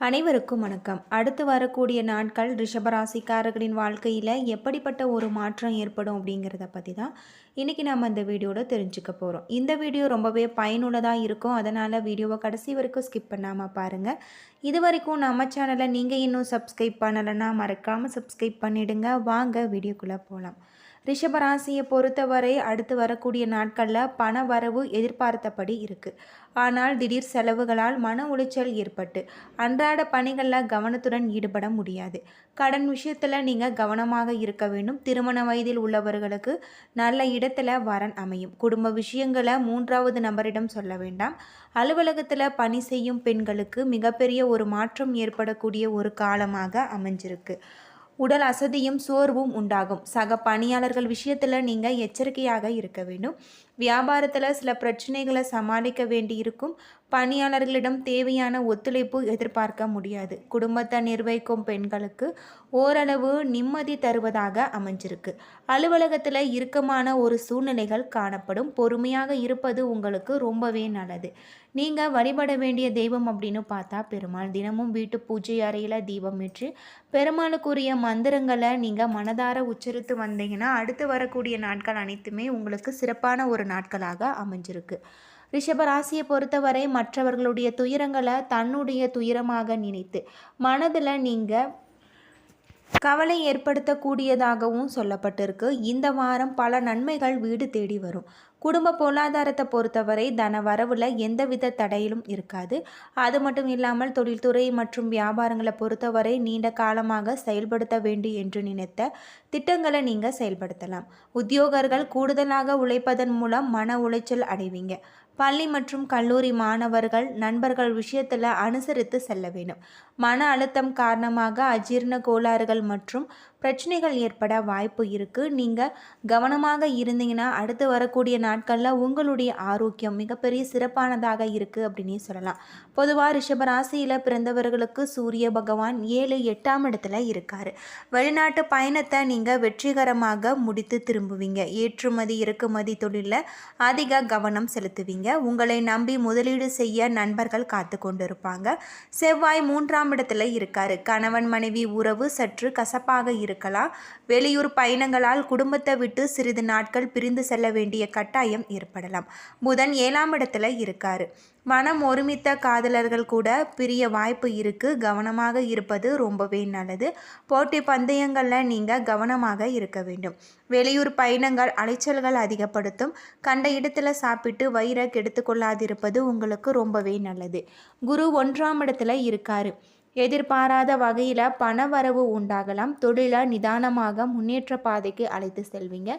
அனைவருக்கும் வணக்கம். அடுத்து வரக்கூடிய நாட்கள் ரிஷபராசிக்காரர்களின் வாழ்க்கையில் எப்படிப்பட்ட ஒரு மாற்றம் ஏற்படும் அப்படிங்கிறத பற்றி தான் இன்றைக்கி நம்ம இந்த வீடியோவில் தெரிஞ்சுக்க போகிறோம் இந்த வீடியோ ரொம்பவே பயனுள்ளதாக இருக்கும். அதனால் வீடியோவை கடைசி வரைக்கும் ஸ்கிப் பண்ணாமல் பாருங்கள் இது வரைக்கும் நம்ம சேனலை நீங்கள் இன்னும் சப்ஸ்கிரைப் பண்ணலைன்னா மறக்காமல் சப்ஸ்கிரைப் பண்ணிவிடுங்க வாங்க வீடியோக்குள்ளே போகலாம் ரிஷபராசியை பொறுத்தவரை அடுத்து வரக்கூடிய நாட்களில் பண வரவு எதிர்பார்த்தபடி இருக்குது ஆனால் திடீர் செலவுகளால் மன உளைச்சல் ஏற்பட்டு அன்றாட பணிகளில் கவனத்துடன் ஈடுபட முடியாது. கடன் விஷயத்தில் நீங்கள் கவனமாக இருக்க வேண்டும். திருமண வயதில் உள்ளவர்களுக்கு நல்ல இடத்துல வரன் அமையும். குடும்ப விஷயங்களை மூன்றாவது நபரிடம் சொல்ல வேண்டாம். அலுவலகத்தில் பணி செய்யும் பெண்களுக்கு மிகப்பெரிய ஒரு மாற்றம் ஏற்படக்கூடிய ஒரு காலமாக அமைஞ்சிருக்கு. உடல் அசதியும் சோர்வும் உண்டாகும். சக பணியாளர்கள் விஷயத்தில் நீங்கள் எச்சரிக்கையாக இருக்க வேண்டும். வியாபாரத்தில் சில பிரச்சனைகளை சமாளிக்க வேண்டியிருக்கும். பணியாளர்களிடம் தேவையான ஒத்துழைப்பு எதிர்பார்க்க முடியாது. குடும்பத்தை நிர்வகிக்கும் பெண்களுக்கு ஓரளவு நிம்மதி தருவதாக அமைஞ்சிருக்கு. அலுவலகத்தில் இறுக்கமான ஒரு சூழ்நிலைகள் காணப்படும். பொறுமையாக இருப்பது உங்களுக்கு ரொம்பவே நல்லது. நீங்கள் வழிபட வேண்டிய தெய்வம் அப்படின்னு பார்த்தா பெருமாள். தினமும் வீட்டு பூஜை அறையில் தீபம் ஏற்றி பெருமாளுக்குரிய மந்திரங்களை நீங்கள் மனதார உச்சரித்து வந்தீங்கன்னா அடுத்து வரக்கூடிய நாட்கள் அனைத்துமே உங்களுக்கு சிறப்பான ஒரு நாட்களாக அமைஞ்சிருக்கு. ரிஷபராசியை பொறுத்தவரை மற்றவர்களுடைய துயரங்களை தன்னுடைய துயரமாக நினைத்து மனதில் நீங்கள் கவலை ஏற்படுத்தக்கூடியதாகவும் சொல்லப்பட்டிருக்கு. இந்த வாரம் பல நன்மைகள் வீடு தேடி வரும். குடும்ப பொருளாதாரத்தை பொறுத்தவரை தன வரவில் எந்தவித தடையிலும் இருக்காது. அது மட்டும் இல்லாமல் தொழில்துறை மற்றும் வியாபாரங்களை பொறுத்தவரை நீண்ட காலமாக செயல்படுத்த வேண்டும் என்று நினைத்த திட்டங்களை நீங்கள் செயல்படுத்தலாம். உத்தியோகர்கள் கூடுதலாக உழைப்பதன் மூலம் மன உளைச்சல் அடைவீங்க. பள்ளி மற்றும் கல்லூரி மாணவர்கள் நண்பர்கள் விஷயத்தில் அனுசரித்து செல்ல வேண்டும். மன அழுத்தம் காரணமாக அஜீர்ண கோளாறுகள் மற்றும் பிரச்சனைகள் ஏற்பட வாய்ப்பு இருக்குது நீங்கள் கவனமாக இருந்தீங்கன்னா அடுத்து வரக்கூடிய நாட்களில் உங்களுடைய ஆரோக்கியம் மிகப்பெரிய சிறப்பானதாக இருக்குது அப்படின்னு சொல்லலாம். பொதுவாக ரிஷபராசியில் பிறந்தவர்களுக்கு சூரிய பகவான் ஏழு எட்டாம் இடத்துல இருக்கார். வெளிநாட்டு பயணத்தை நீங்கள் வெற்றிகரமாக முடித்து திரும்புவீங்க. ஏற்றுமதி இறக்குமதி தொழிலில் அதிக கவனம் செலுத்துவீங்க. உங்களை நம்பி முதலீடு செய்ய நண்பர்கள் காத்து கொண்டிருப்பாங்க. செவ்வாய் மூன்றாம் இடத்துல இருக்காரு. கணவன் மனைவி உறவு சற்று கசப்பாக இருக்கலாம். வெளியூர் பயணங்களால் குடும்பத்தை விட்டு சிறிது நாட்கள் பிரிந்து செல்ல வேண்டிய கட்டாயம் ஏற்படலாம். புதன் ஏழாம் இடத்துல இருக்காரு. மனம் ஒருமித்த காதலர்கள் கூட பிரிய வாய்ப்பு இருக்குது கவனமாக இருப்பது ரொம்பவே நல்லது. போட்டி பந்தயங்களில் நீங்கள் கவனமாக இருக்க வேண்டும். வெளியூர் பயணங்கள் அலைச்சல்கள் அதிகப்படுத்தும். கண்ட இடத்துல சாப்பிட்டு வயிறை கெடுத்து கொள்ளாதிருப்பது உங்களுக்கு ரொம்பவே நல்லது. குரு ஒன்றாம் இடத்துல இருக்காரு. எதிர்பாராத வகையில் பண வரவு உண்டாகலாம். தொழிலை நிதானமாக முன்னேற்ற பாதைக்கு அழைத்து செல்வீங்க.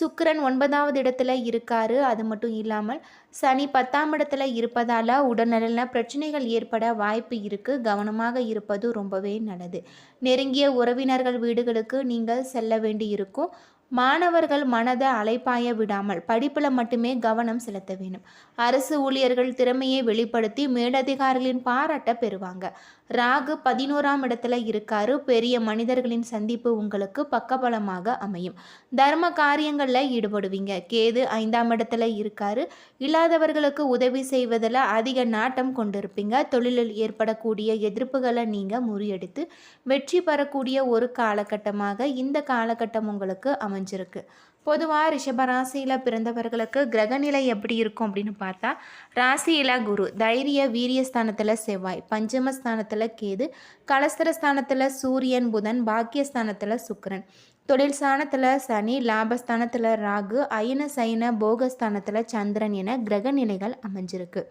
சுக்கரன் ஒன்பதாவது இடத்துல இருக்காரு. அது மட்டும் இல்லாமல் சனி பத்தாம் இடத்துல இருப்பதால் உடல்நல பிரச்சனைகள் ஏற்பட வாய்ப்பு இருக்குது கவனமாக இருப்பது ரொம்பவே நல்லது. நெருங்கிய உறவினர்கள் வீடுகளுக்கு நீங்கள் செல்ல வேண்டி இருக்கும் மாணவர்கள் மனதை அலைப்பாய விடாமல் படிப்பில் மட்டுமே கவனம் செலுத்த வேண்டும். அரசு ஊழியர்கள் திறமையை வெளிப்படுத்தி மேலதிகாரிகளின் பாராட்ட பெறுவாங்க. ராகு பதினோராம் இடத்துல இருக்காரு. பெரிய மனிதர்களின் சந்திப்பு உங்களுக்கு பக்கபலமாக அமையும். தர்ம காரியங்களில் ஈடுபடுவீங்க. கேது ஐந்தாம் இடத்துல இருக்காரு. இல்லாதவர்களுக்கு உதவி செய்வதில் அதிக நாட்டம் கொண்டிருப்பீங்க. தொழிலில் ஏற்படக்கூடிய எதிர்ப்புகளை நீங்கள் முறியடித்து வெற்றி பெறக்கூடிய ஒரு காலகட்டமாக இந்த காலகட்டம் உங்களுக்கு அமைஞ்சிருக்கு. பொதுவாக ரிஷப ராசியில் பிறந்தவர்களுக்கு கிரகநிலை எப்படி இருக்கும் அப்படின்னு பார்த்தா ராசியில் குரு தைரிய வீரியஸ்தானத்தில் செவ்வாய் பஞ்சமஸ்தானத்தில் கேது கலஸ்தரஸ்தானத்தில் சூரியன் புதன் பாக்கியஸ்தானத்தில் சுக்கரன். தொழில் ஸ்தானத்தில் சனி லாபஸ்தானத்தில் ராகு அயன சைன போகஸ்தானத்தில் சந்திரன் என கிரக நிலைகள் அமைஞ்சிருக்கு.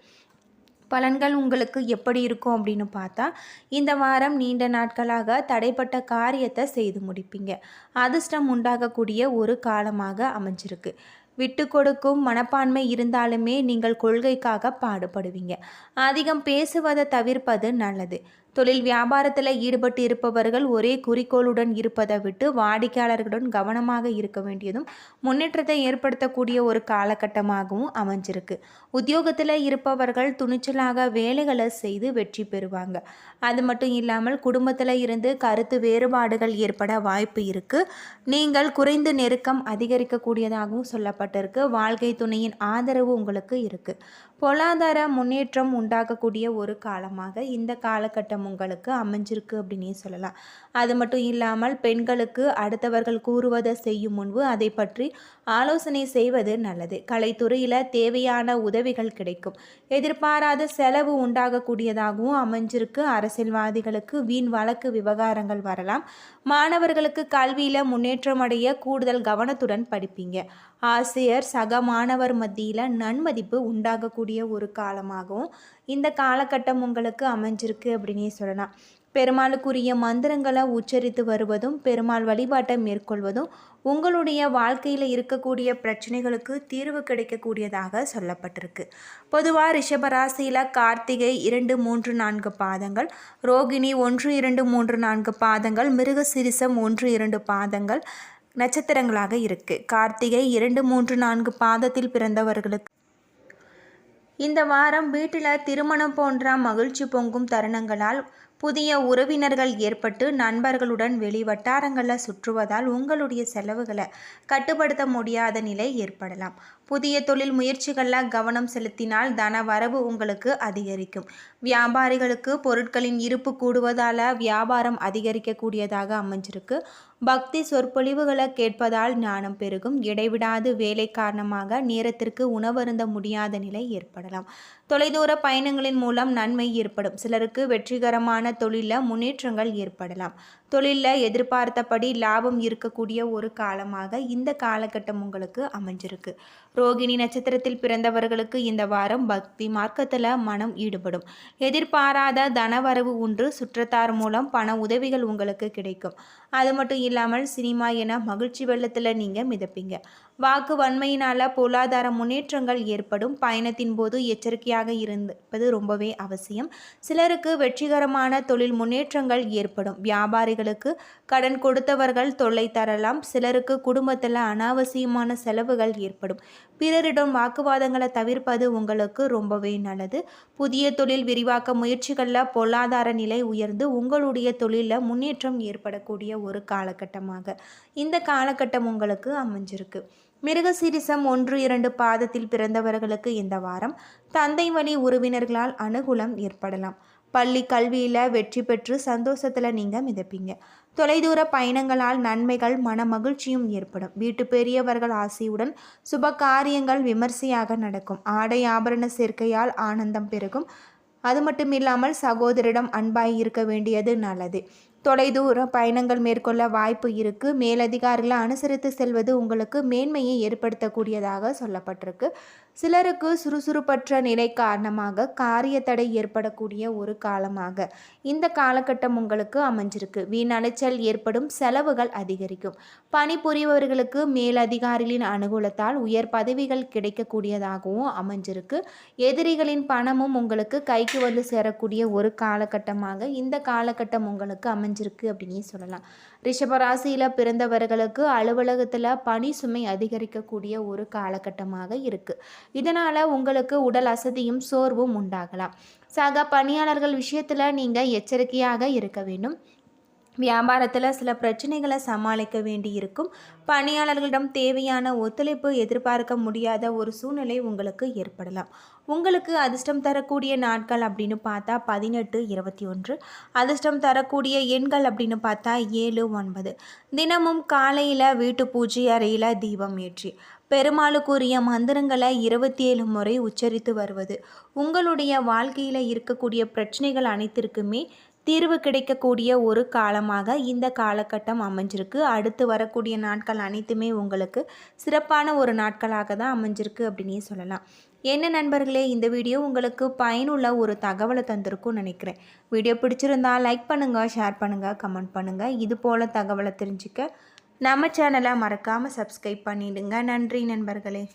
பலன்கள் உங்களுக்கு எப்படி இருக்கும் அப்படின்னு பார்த்தா இந்த வாரம் நீண்ட நாட்களாக தடைப்பட்ட காரியத்தை செய்து முடிப்பீங்க. அதிர்ஷ்டம் உண்டாகக்கூடிய ஒரு காலமாக அமைஞ்சிருக்கு. விட்டு கொடுக்கும் மனப்பான்மை இருந்தாலுமே நீங்கள் கொள்கைக்காக பாடுபடுவீங்க. அதிகம் பேசுவதை தவிர்ப்பது நல்லது. தொழில் வியாபாரத்தில் ஈடுபட்டு இருப்பவர்கள் ஒரே குறிக்கோளுடன் இருப்பதை விட்டு வாடிக்கையாளர்களுடன் கவனமாக இருக்க வேண்டியதும் முன்னேற்றத்தை ஏற்படுத்தக்கூடிய ஒரு காலகட்டமாகவும் அமைஞ்சிருக்கு. உத்தியோகத்தில் இருப்பவர்கள் துணிச்சலாக வேலைகளை செய்து வெற்றி பெறுவாங்க. அது மட்டும் இல்லாமல் குடும்பத்தில் இருந்து கருத்து வேறுபாடுகள் ஏற்பட வாய்ப்பு இருக்குது நீங்கள் குறைந்து நெருக்கம் அதிகரிக்கக்கூடியதாகவும் சொல்லப்பட்டிருக்கு. வாழ்க்கை துணையின் ஆதரவு உங்களுக்கு இருக்குது பொருளாதார முன்னேற்றம் உண்டாகக்கூடிய ஒரு காலமாக இந்த காலகட்டம் காலகட்டம் உங்களுக்கு அமைஞ்சிருக்கு அப்படின்னே சொல்லலாம். அது மட்டும் இல்லாமல் பெண்களுக்கு அடுத்தவர்கள் கூறுவதை செய்யும் முன்பு அதை பற்றி ஆலோசனை செய்வது நல்லது. கலைத்துறையில் தேவையான உதவிகள் கிடைக்கும். எதிர்பாராத செலவு உண்டாகக்கூடியதாகவும் அமைஞ்சிருக்கு. அரசியல்வாதிகளுக்கு வீண் வழக்கு விவகாரங்கள் வரலாம். மாணவர்களுக்கு கல்வியில் முன்னேற்றம் அடைய கூடுதல் கவனத்துடன் படிப்பீங்க. ஆசிரியர் சக மாணவர் மத்தியில் நன்மதிப்பு உண்டாகக்கூடிய ஒரு காலமாகவும் இந்த காலகட்டம் உங்களுக்கு அமைஞ்சிருக்கு அப்படின்னே சொல்லலாம். பெருமாளுக்குரிய மந்திரங்களை உச்சரித்து வருவதும் பெருமாள் வழிபாட்டை மேற்கொள்வதும் உங்களுடைய வாழ்க்கையில் இருக்கக்கூடிய பிரச்சனைகளுக்கு தீர்வு கிடைக்கக்கூடியதாக சொல்லப்பட்டிருக்கு. பொதுவாக ரிஷபராசியில் கார்த்திகை இரண்டு மூன்று நான்கு பாதங்கள் ரோகிணி ஒன்று இரண்டு மூன்று நான்கு பாதங்கள் மிருகசிரிசம் ஒன்று இரண்டு பாதங்கள் நட்சத்திரங்களாக இருக்குது கார்த்திகை இரண்டு மூன்று நான்கு பாதத்தில் பிறந்தவர்களுக்கு. இந்த வாரம் வீட்டில் திருமணம் போன்ற மகிழ்ச்சி பொங்கும் தருணங்களால் புதிய உறவினர்கள் ஏற்பட்டு நண்பர்களுடன் வெளி வட்டாரங்களில் சுற்றுவதால் உங்களுடைய செலவுகளை கட்டுப்படுத்த முடியாத நிலை ஏற்படலாம். புதிய தொழில் முயற்சிகளில் கவனம் செலுத்தினால் தன வரவு உங்களுக்கு அதிகரிக்கும். வியாபாரிகளுக்கு பொருட்களின் இருப்பு கூடுவதால் வியாபாரம் அதிகரிக்கக்கூடியதாக அமைஞ்சிருக்கு. பக்தி சொற்பொழிவுகளை கேட்பதால் ஞானம் பெருகும். இடைவிடாது வேலை காரணமாக நேரத்திற்கு உணவருந்த முடியாத நிலை ஏற்படலாம். தொலைதூர பயணங்களின் மூலம் நன்மை ஏற்படும். சிலருக்கு வெற்றிகரமான தொழிலில் முன்னேற்றங்கள் ஏற்படலாம். தொழிலில் எதிர்பார்த்தபடி லாபம் இருக்கக்கூடிய ஒரு காலமாக இந்த காலகட்டம் உங்களுக்கு அமைஞ்சிருக்கு. ரோகிணி நட்சத்திரத்தில் பிறந்தவர்களுக்கு இந்த வாரம் பக்தி மார்க்கத்தில் மனம் ஈடுபடும். எதிர்பாராத தனவரவு ஒன்று சுற்றத்தார் மூலம் பண உதவிகள் உங்களுக்கு கிடைக்கும். அது மட்டும் இல்லாமல் சினிமா என மகிழ்ச்சி வெள்ளத்தில் நீங்கள் மிதப்பீங்க. வாக்கு வன்மையினால் பொருளாதார முன்னேற்றங்கள் ஏற்படும். பயணத்தின் போது எச்சரிக்கையாக இருப்பது ரொம்பவே அவசியம். சிலருக்கு வெற்றிகரமான தொழில் முன்னேற்றங்கள் ஏற்படும். வியாபாரிகளுக்கு கடன் கொடுத்தவர்கள் தொல்லை தரலாம். சிலருக்கு குடும்பத்தில் அனாவசியமான செலவுகள் ஏற்படும். பிறரிடம் வாக்குவாதங்களை தவிர்ப்பது உங்களுக்கு ரொம்பவே நல்லது. புதிய தொழில் விரிவாக்க முயற்சிகளில் பொருளாதார நிலை உயர்ந்து உங்களுடைய தொழிலில் முன்னேற்றம் ஏற்படக்கூடிய ஒரு காலகட்டமாக. இந்த காலகட்டம் உங்களுக்கு அமைஞ்சிருக்கு. மிருகசீரிசம் ஒன்று இரண்டு பாதத்தில் பிறந்தவர்களுக்கு இந்த வாரம் தந்தை வழி உறவினர்களால் அனுகூலம் ஏற்படலாம். பள்ளி கல்வியில் வெற்றி பெற்று சந்தோஷத்தில் நீங்கள் மிதப்பீங்க. தொலைதூர பயணங்களால் நன்மைகள் மன மகிழ்ச்சியும் ஏற்படும். வீட்டு பெரியவர்கள் ஆசையுடன் சுப காரியங்கள் விமர்சையாக நடக்கும். ஆடை ஆபரண சேர்க்கையால் ஆனந்தம் பெருகும். அது மட்டும் இல்லாமல் சகோதரிடம் அன்பாய் இருக்க வேண்டியது நல்லது. தொலைதூர பயணங்கள் மேற்கொள்ள வாய்ப்பு இருக்குது மேலதிகாரிகளை அனுசரித்து செல்வது உங்களுக்கு மேன்மையை ஏற்படுத்தக்கூடியதாக சொல்லப்பட்டிருக்கு. சிலருக்கு சுறுசுறுப்பற்ற நிலை காரணமாக காரிய தடை ஏற்படக்கூடிய ஒரு காலமாக இந்த காலகட்டம் உங்களுக்கு அமைஞ்சிருக்கு. வீண் அலைச்சல் ஏற்படும் செலவுகள் அதிகரிக்கும். பணிபுரிபவர்களுக்கு மேலதிகாரிகளின் அனுகூலத்தால் உயர் பதவிகள் கிடைக்கக்கூடியதாகவும் அமைஞ்சிருக்கு. எதிரிகளின் பணமும் உங்களுக்கு கைக்கு வந்து சேரக்கூடிய ஒரு காலகட்டமாக இந்த காலகட்டம் உங்களுக்கு அமைஞ்சிருக்கு அப்படின்னு சொல்லலாம். ரிஷபராசியில் பிறந்தவர்களுக்கு அலுவலகத்தில் பணி சுமை அதிகரிக்கக்கூடிய ஒரு காலகட்டமாக இருக்குது இதனால் உங்களுக்கு உடல் அசதியும் சோர்வும் உண்டாகலாம். சக பணியாளர்கள் விஷயத்தில் நீங்கள் எச்சரிக்கையாக இருக்க வேண்டும். வியாபாரத்தில் சில பிரச்சனைகளை சமாளிக்க வேண்டி இருக்கும் பணியாளர்களிடம் தேவையான ஒத்துழைப்பு எதிர்பார்க்க முடியாத ஒரு சூழ்நிலை உங்களுக்கு ஏற்படலாம். உங்களுக்கு அதிர்ஷ்டம் தரக்கூடிய நாட்கள் அப்படின்னு பார்த்தா பதினெட்டு இருபத்தி ஒன்று அதிர்ஷ்டம் தரக்கூடிய எண்கள் அப்படின்னு பார்த்தா ஏழு ஒன்பது. தினமும் காலையில் வீட்டு பூஜை அறையில் தீபம் ஏற்றி பெருமாளுக்குரிய மந்திரங்களை இருபத்தி ஏழு முறை உச்சரித்து வருவது. உங்களுடைய வாழ்க்கையில் இருக்கக்கூடிய பிரச்சனைகள் அனைத்திற்குமே தீர்வு கிடைக்கக்கூடிய ஒரு காலமாக இந்த காலகட்டம் அமைஞ்சிருக்கு. அடுத்து வரக்கூடிய நாட்கள் அனைத்துமே உங்களுக்கு சிறப்பான ஒரு நாட்களாக தான் அமைஞ்சிருக்கு அப்படின்னே சொல்லலாம். என்ன நண்பர்களே இந்த வீடியோ உங்களுக்கு பயனுள்ள ஒரு தகவலை தந்திருக்கும்னு நினைக்கிறேன். வீடியோ பிடிச்சிருந்தா லைக் பண்ணுங்கள் ஷேர் பண்ணுங்கள் கமெண்ட் பண்ணுங்கள் இது போல் தகவலை தெரிஞ்சுக்க நம்ம சேனலை மறக்காமல் சப்ஸ்கிரைப் பண்ணிவிடுங்க நன்றி நண்பர்களே.